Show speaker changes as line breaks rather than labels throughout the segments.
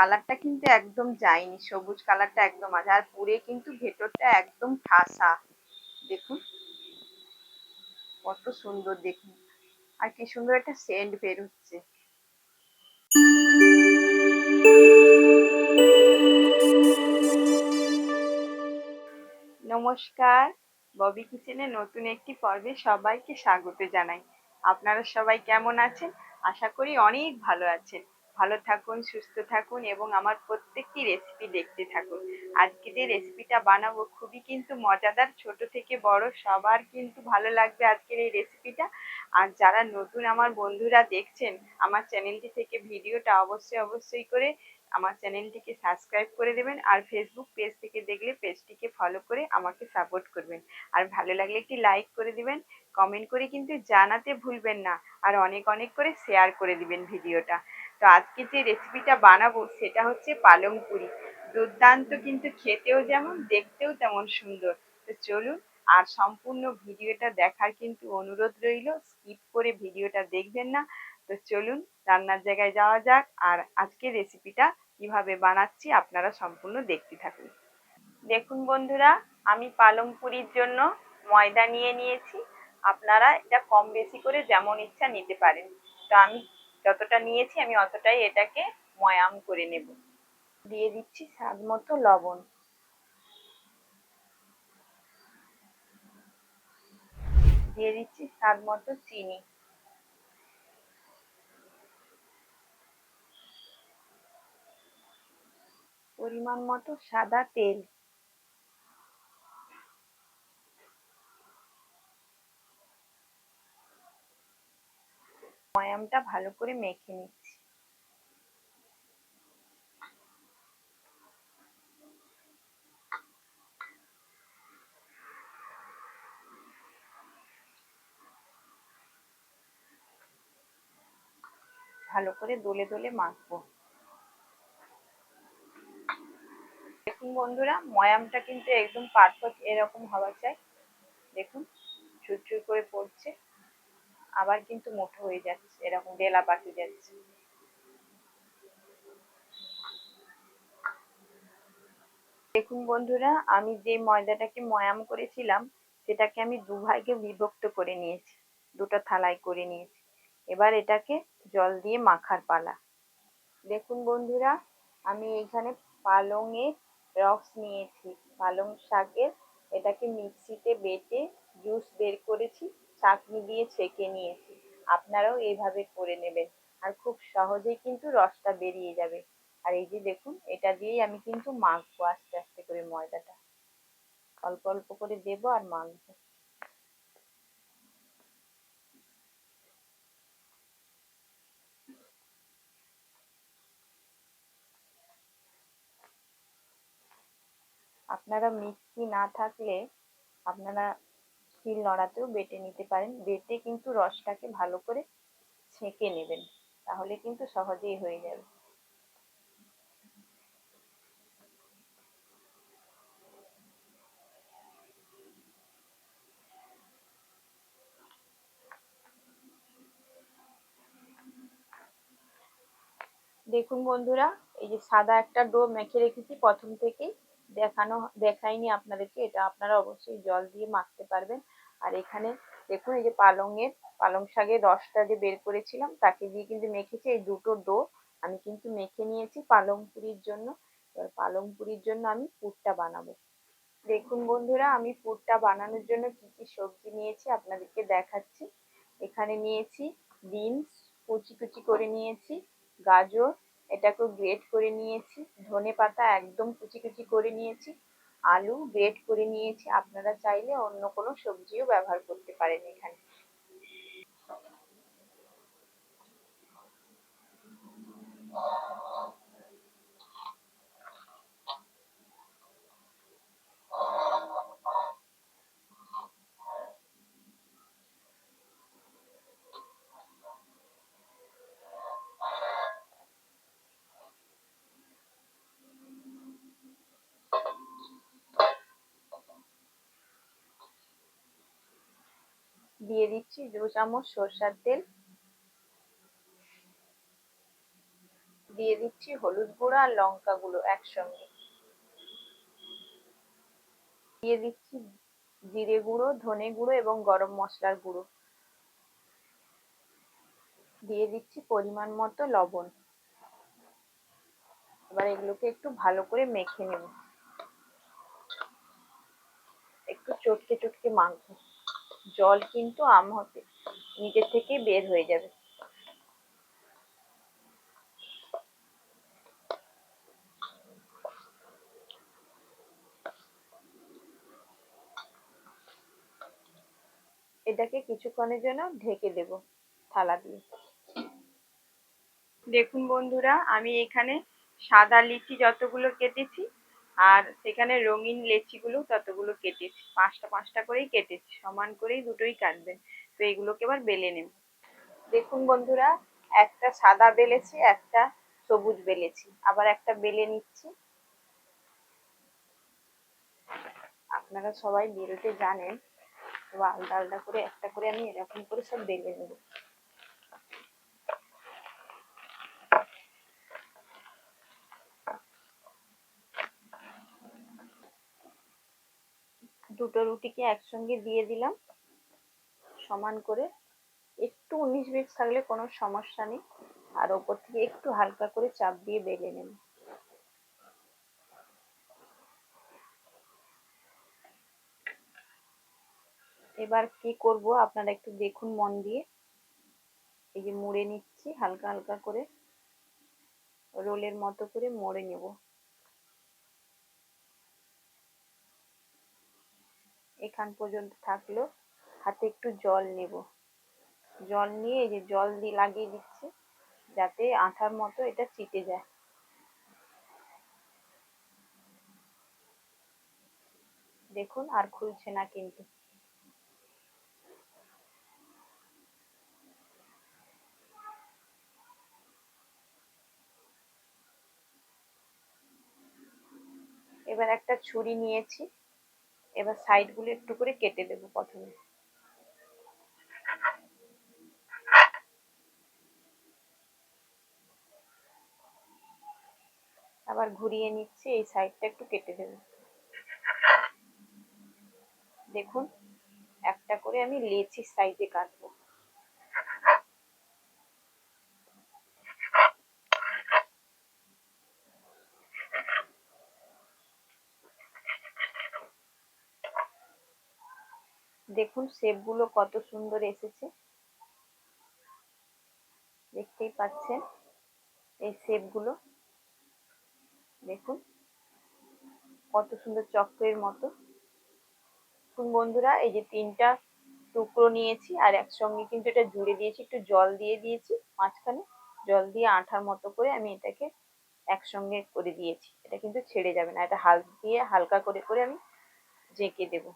কালারটা কিন্তু একদম যায়নি, সবুজ কালারটা একদম আছে, আর পুরে কিন্তু ভেতরটা একদম ঠাসা। দেখুন, কত সুন্দর দেখুন, আর কি সুন্দর একটা সেন্ট বের হচ্ছে। নমস্কার, ববি কিচেনে নতুন একটি পর্বে সবাইকে স্বাগত জানাই। আপনারা সবাই কেমন আছেন? আশা করি অনেক ভালো আছেন। ভালো থাকুন, সুস্থ থাকুন এবং আমার প্রত্যেকটি রেসিপি দেখতে থাকুন। আজকে যে রেসিপিটা বানাবো খুবই কিন্তু মজাদার, ছোট থেকে বড় সবার কিন্তু ভালো লাগবে আজকের এই রেসিপিটা আর যারা নতুন আমার বন্ধুরা দেখছেন, আমার চ্যানেলটি থেকে ভিডিওটা অবশ্যই অবশ্যই করে আমার চ্যানেলটিকে সাবস্ক্রাইব করে দেবেন আর ফেসবুক পেজ থেকে দেখলে পেজটিকে ফলো করে আমাকে সাপোর্ট করবেন। আর ভালো লাগলে একটি লাইক করে দিবেন কমেন্ট করে কিন্তু জানাতে ভুলবেন না। আর অনেক অনেক করে শেয়ার করে দিবেন ভিডিওটা। তো আজকে যে রেসিপিটা বানাবো সেটা হচ্ছে পালং পুরি। দুর্দান্ত কিন্তু খেতেও যেমন, দেখতেও তেমন সুন্দর। তো চলুন, আর সম্পূর্ণ ভিডিওটা দেখার কিন্তু অনুরোধ রইল স্কিপ করে ভিডিওটা দেখবেন না। তো চলুন, রান্নার জায়গায় যাওয়া যাক, আর আজকে রেসিপিটা কীভাবে বানাচ্ছি আপনারা সম্পূর্ণ দেখতে থাকুন। দেখুন বন্ধুরা, আমি পালং পুরির জন্য ময়দা নিয়ে নিয়েছি। আপনারা এটা কম বেশি করে যেমন ইচ্ছা নিতে পারেন। তো আমি যতটা নিয়েছি আমি অতটাই এটাকে ময়াম করে নেব। দিয়ে দিচ্ছি স্বাদ মতো লবণ। দিয়ে দিচ্ছি স্বাদ মতো চিনি। পরিমাণ মতো সাদা তেল। ময়ামটা ভালো করে মেখে নিচ্ছি। ভালো করে দোলে দোলে মাখবো। দেখুন বন্ধুরা, ময়ামটা কিন্তু একদম পারফেক্ট এরকম হওয়া চাই। দেখুন, চুরচুর করে পড়ছে। আবার কিন্তু মুঠো হয়ে যাচ্ছে, এরকম ডেলা পাকে যাচ্ছে। দেখুন বন্ধুরা, আমি যে ময়দাটাকে ময়াম করেছিলাম, সেটাকে আমি দুভাগে বিভক্ত করে নিয়েছি, দুটো থালায় করে নিয়েছি। এবার এটাকে জল দিয়ে মাখার পালা। দেখুন বন্ধুরা, আমি এখানে পালংয়ের রস নিয়েছি, পালং শাকের, এটাকে মিক্সিতে বেটে জুস বের করেছি। চাটনি দিয়ে ছেঁকে নিয়েছি। আপনারাও এইভাবে করে নেবেন। আর খুব সহজেই কিন্তু রসটা বেরিয়ে যাবে। আর এই যে দেখুন, এটা দিয়েই আমি কিন্তু মাখবো আস্তে আস্তে করে ময়দাটা। অল্প অল্প করে দেবো আর মাখবো। আপনারা মিক্সি না থাকলে আপনারা শিল নড়াতেও বেটে নিতে পারেন। বেটে কিন্তু রসটাকে ভালো করে ছেঁকে নেবেন, তাহলে কিন্তু সহজেই হয়ে যাবে। দেখুন বন্ধুরা, এই যে সাদা একটা ডো মেখে রেখেছি প্রথম থেকেই। দেখানো দেখাইনি আপনাদেরকে, এটা আপনারা অবশ্যই জল দিয়ে মাখতে পারবেন। আর এখানে দেখুন, এই যে পালংয়ের, পালং শাকের রসটা যে বের করেছিলাম, তাকে দিয়ে কিন্তু মেখেছি। এই দুটো ডো আমি কিন্তু মেখে নিয়েছি পালং পুরির জন্য। এবার পালং পুরির জন্য আমি পুরটা বানাবো। দেখুন বন্ধুরা, আমি পুরটা বানানোর জন্য কি কি সবজি নিয়েছি আপনাদেরকে দেখাচ্ছি। এখানে নিয়েছি বিনস, কুচি কুচি করে নিয়েছি, গাজর এটাকেও গ্রেট করে নিয়েছি। ধনে পাতা একদম কুচি কুচি করে নিয়েছি। আলু গ্রেট করে নিয়েছি। আপনারা চাইলে অন্য কোনো সবজিও ব্যবহার করতে পারেন এখানে। দিয়ে দিচ্ছি দু চামচ সর্ষার তেল।
দিয়ে দিচ্ছি হলুদ গুঁড়ো আর লঙ্কা গুঁড়ো একসঙ্গে। দিয়ে দিচ্ছি জিরে গুঁড়ো, ধনে গুঁড়ো এবং গরম মশলার গুঁড়ো। দিয়ে দিচ্ছি পরিমাণ মতো লবণ। এবার এগুলোকে একটু ভালো করে মেখে নেব। একটু চটকে চটকে মাখবো। জল কিন্তু আম হতে, নিজের থেকেই বের হয়ে যাবে। এটাকে কিছুক্ষণের জন্য ঢেকে দেব থালা দিয়ে।
দেখুন বন্ধুরা, আমি এখানে সাদা লিচি যতগুলো কেটেছি আর সেখানে রঙিন লেচিগুলো ততগুলো কেটেছি। পাঁচটা পাঁচটা করেই কেটেছি। সমান করেই দুটোই কাটবেন। তো এগুলোকে এবার বেলে নেব।
দেখুন বন্ধুরা, একটা সাদা বেলেছি, একটা সবুজ বেলেছি। আবার একটা বেলে নিচ্ছি। আপনারা সবাই বেলতে জানেন। আলাদা আলাদা করে, একটা করে আমি এরকম করে সব বেলে নেব। দুটো রুটিকে একসঙ্গে দিয়ে দিলাম। সমান করে একটু উনিশ বিশ থাকলে কোনো সমস্যা নেই। আর ওপর থেকে একটু হালকা করে চাপ দিয়ে বেলে নেব। এবার কি করব? আপনারা একটু দেখুন মন দিয়ে। এই যে মুড়ে নিচ্ছি, হালকা হালকা করে। রোলের মতো করে মুড়ে নেব। এখান পর্যন্ত থাকল। হাতে একটু জল নেব। জল নিয়ে এই যে জল দিয়ে লাগিয়ে দিচ্ছি, যাতে আঠার মতো এটা চিটে যায়। দেখুন আর খুলছে না কিন্তু। এবার একটা ছুরি নিয়েছি। এবার সাইডগুলো একটু করে কেটে দেবো প্রথমে। আবার ঘুরিয়ে নিচ্ছি, এই সাইডটা একটু কেটে দেবো। দেখুন, একটা করে আমি লেচির সাইডে কাটবো। দেখুন শেপগুলো কত সুন্দর এসেছে। দেখতেই পাচ্ছেন এই শেপগুলো দেখুন, কত সুন্দর চক্রের মতো। বন্ধুরা, এই যে তিনটা টুকরো নিয়েছি, আর একসঙ্গে কিন্তু এটা জুড়ে দিয়েছি, একটু জল দিয়ে দিয়েছি, মাঝখানে জল দিয়ে আঠার মতো করে আমি এটাকে একসঙ্গে করে দিয়েছি। এটা কিন্তু ছেড়ে যাবে না, এটা হাল, দিয়ে হালকা করে করে আমি জেঁকে দেবো।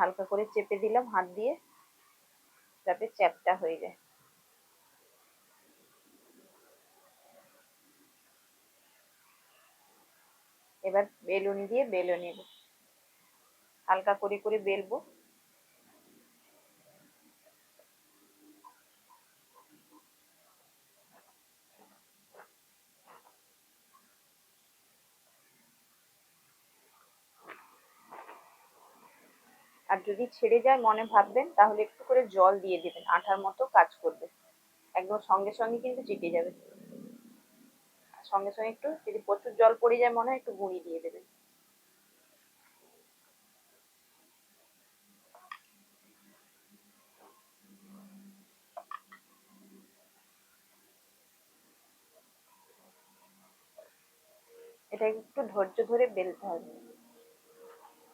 হালকা করে চেপে দিলাম, হাত দিয়ে, যাতে চ্যাপটা হয়ে যায়। এবার বেলুন দিয়ে বেলে নেব। হালকা করে করে বেলবো। আর যদি ছেড়ে যায় মনে ভাববেন, তাহলে একটু করে জল দিয়ে দেবেন, আঠার মতো কাজ করবে। একদম সঙ্গে সঙ্গে কিন্তু চিটে যাবে। সঙ্গে সঙ্গে একটু যদি প্রচুর জল পড়ে যায় মনে হয়, একটু গুঁড়ি দিয়ে দেবেন। এটা একটু ধৈর্য ধরে বেলতে হবে।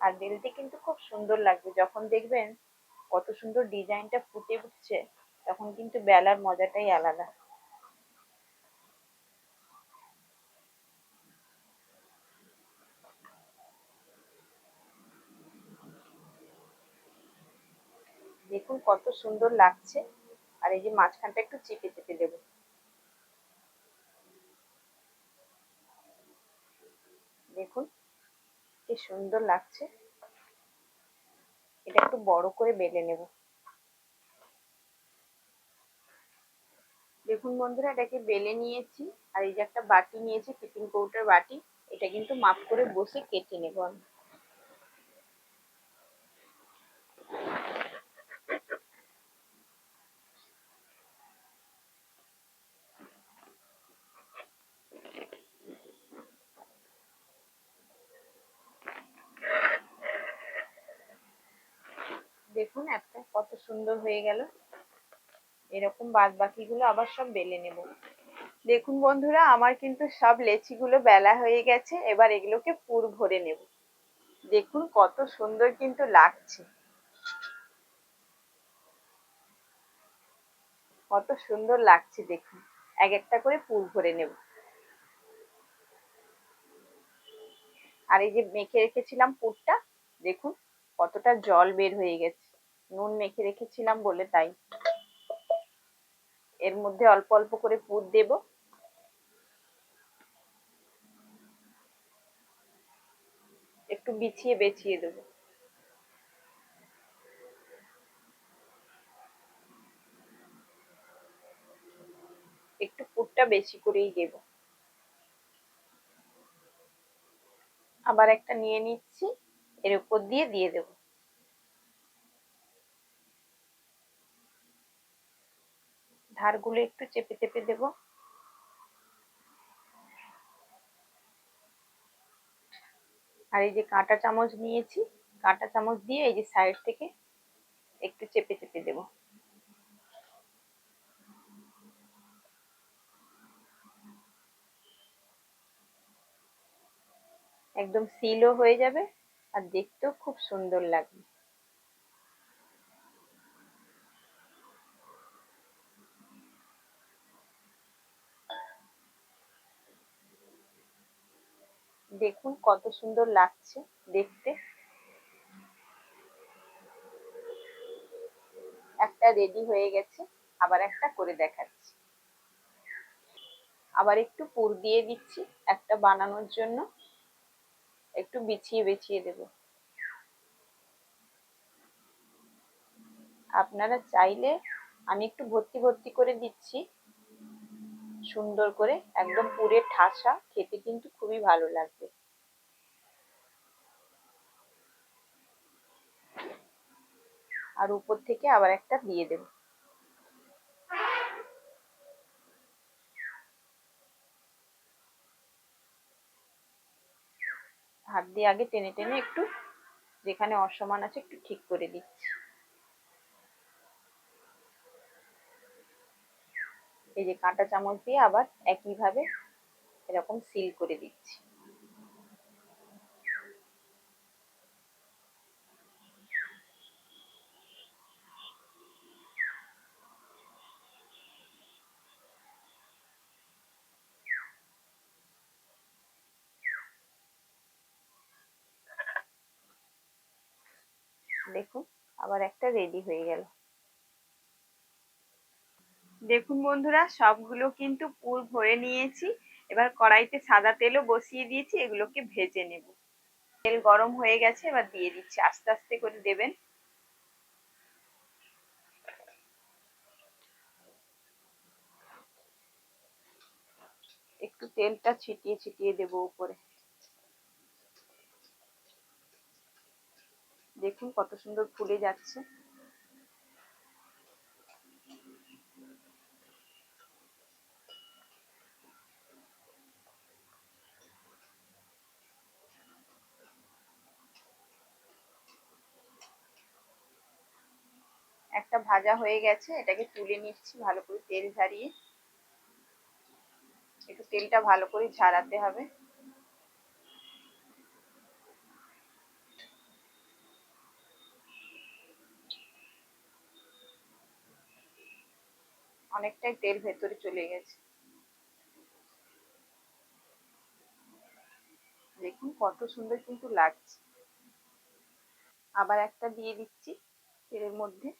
আর বেলতে কিন্তু খুব সুন্দর লাগবে। যখন দেখবেন কত সুন্দর ডিজাইনটা ফুটে উঠছে, তখন কিন্তু বেলার মজাটাই আলাদা। দেখুন কত সুন্দর লাগছে। আর এই যে মাঝখানটা একটু চেপে চেপে দেবো। দেখুন সুন্দর লাগছে। এটা একটু বড় করে বেলে নেব। দেখুন বন্ধুরা এটাকে বেলে নিয়েছি? আর এই যে একটা বাটি নিয়েছি, টিফিন কৌটার বাটি, এটা কিন্তু মাপ করে বসে কেটে নেব আমি। দেখুন একটা কত সুন্দর হয়ে গেল। এরকম বাদ বাকিগুলো আবার সব বেলে নেব।
দেখুন বন্ধুরা, আমার কিন্তু সব লেচিগুলো বেলা হয়ে গেছে, এবার এগুলোকে পুর ভরে নেব। দেখুন কত সুন্দর কিন্তু লাগছে। কত সুন্দর লাগছে দেখুন। এক একটা করে পুর ভরে নেব। আর এই যে মেখে রেখেছিলাম পুরটা, দেখুন কতটা জল বের হয়ে গেছে। নুন মেখে রেখেছিলাম বলে তাই। এর মধ্যে অল্প অল্প করে পুর দেব। একটু বিছিয়ে বেছিয়ে দেবো। একটু পুরটা বেশি করেই দেব। আবার একটা নিয়ে নিচ্ছি, এর উপর দিয়ে দিয়ে দেব। ধারগুলো একটু চেপে চেপে দেব। আর এই যে কাঁটা চামচ নিয়েছি, কাঁটা চামচ দিয়ে এই যে সাইড থেকে একটু চেপে চেপে দেব। একদম সিলও হয়ে যাবে আর দেখতেও খুব সুন্দর লাগবে। দেখুন কত সুন্দর লাগছে দেখতে। একটা রেডি হয়ে গেছে, আবার একটা করে দেখাচ্ছি। আবার একটু পুর দিয়ে দিচ্ছি একটা বানানোর জন্য। একটু বিছিয়ে বিছিয়ে দেব। আপনারা চাইলে আমি একটু ভর্তি ভর্তি করে দিচ্ছি। সুন্দর করে একদম পুরে ঠাসা, খেতে কিন্তু খুবই ভালো লাগবে। আর উপর থেকে আবার একটা দিয়ে দেব। হাত দিয়ে আগে টেনে টেনে একটু যেখানে অসমান আছে একটু ঠিক করে দিচ্ছি। এই যে কাঁটা চামচ দিয়ে আবার একইভাবে এরকম সিল করে দিচ্ছি। দেখুন, আবার একটা রেডি হয়ে গেল। দেখুন বন্ধুরা, সবগুলো কিন্তু পুর ভরে নিয়েছি। এবার কড়াইতে সাদা তেলও বসিয়ে দিয়েছি, এগুলোকে ভেজে নেব। তেল গরম হয়ে গেছে, এবার দিয়ে দিচ্ছি, আস্তে আস্তে করে দেবেন। একটু তেলটা ছিটিয়ে ছিটিয়ে দেব উপরে। দেখুন কত সুন্দর ফুলে যাচ্ছে। একটা ভাজা হয়ে গেছে, এটাকে তুলে নিচ্ছি ভালো করে তেল ঝারিয়ে। একটু তেলটা ভালো করে ঝাড়াতে হবে। অনেকটাই তেল ভেতরে চলে গেছে। দেখুন কত সুন্দর কিন্তু লাগছে। আবার একটা দিয়ে দিচ্ছি তেলের মধ্যে।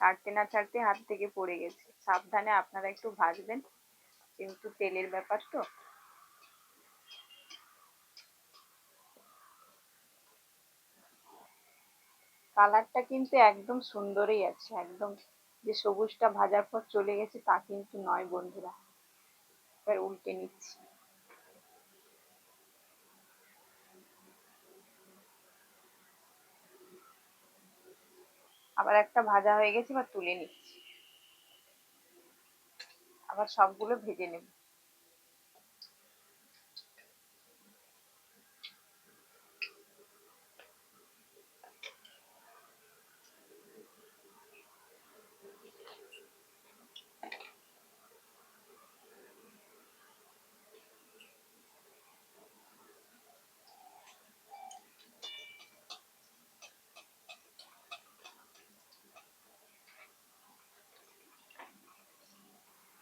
ছাড়তে না ছাড়তে হাত থেকে পড়ে গেছে। সাবধানে আপনারা একটু ভাজবেন কিন্তু তেলের ব্যাপার তো। কালারটা কিন্তু একদম সুন্দরই আছে, একদম
যে সবুজটা ভাজার পর চলে গেছে তা কিন্তু নয় বন্ধুরা। এবার উল্টে নিচ্ছি। আবার একটা ভাজা হয়ে গেছে এবার তুলে নিচ্ছি। আবার সবগুলো ভেজে নেব।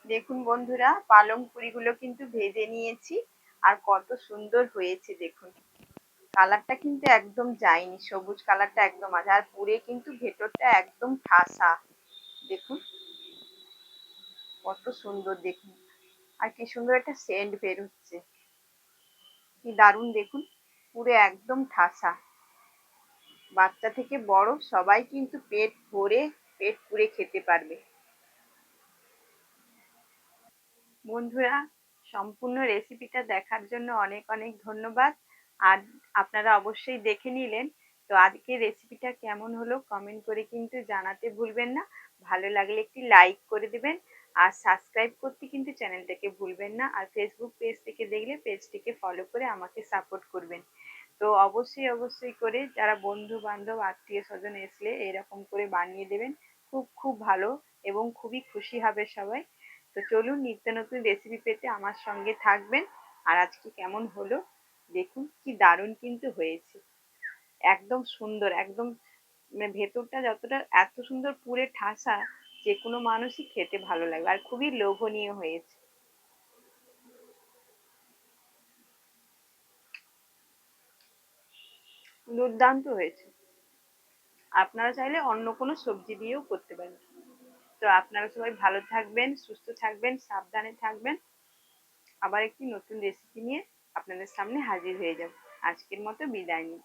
দেখুন বন্ধুরা, পালং পুরিগুলো কিন্তু ভেজে নিয়েছি আর কত সুন্দর হয়েছে দেখুন। কালারটা কিন্তু একদম যায়নি, সবুজ কালারটা একদম আছে আর পুরে কিন্তু ভেতরটা একদম ঠাসা। দেখুন, কত সুন্দর দেখুন। আর কি সুন্দর একটা সেন্ট বের হচ্ছে কি দারুণ দেখুন, পুরো একদম ঠাসা। বাচ্চা থেকে বড় সবাই কিন্তু পেট ভরে, পেট পুরে খেতে পারবে। বন্ধুরা, সম্পূর্ণ রেসিপিটা দেখার জন্য অনেক অনেক ধন্যবাদ। আর আপনারা অবশ্যই দেখে নিলেন। তো আজকে রেসিপিটা কেমন হলো কমেন্ট করে কিন্তু জানাতে ভুলবেন না। ভালো লাগলে একটি লাইক করে দেবেন। আর সাবস্ক্রাইব করতে কিন্তু চ্যানেলটাকে ভুলবেন না। আর ফেসবুক পেজ থেকে দেখলে পেজটিকে ফলো করে আমাকে সাপোর্ট করবেন। তো অবশ্যই অবশ্যই করে যারা বন্ধু বান্ধব আত্মীয় স্বজন এসলে এরকম করে বানিয়ে দেবেন, খুব খুব ভালো এবং খুবই খুশি হবে সবাই। তো চলুন নিত্য নতুন রেসিপি পেতে আমার সঙ্গে থাকবেন। আর আজকে কেমন হলো? দেখুন কি দারুণ কিন্তু হয়েছে। একদম সুন্দর, একদম মানে ভেতরটা যতটা, এত সুন্দর পুরে ঠাসা যে কোনো মানুষই খেতে ভালো লাগবে। আর খুবই লোভনীয় হয়েছে। দুর্দান্ত হয়েছে। আপনারা চাইলে অন্য কোনো সবজি দিয়েও করতে পারেন। তো আপনারা সবাই ভালো থাকবেন, সুস্থ থাকবেন, সাবধানে থাকবেন। আবার একটি নতুন রেসিপি নিয়ে আপনাদের সামনে হাজির হয়ে যাব। আজকের মতো বিদায় নিই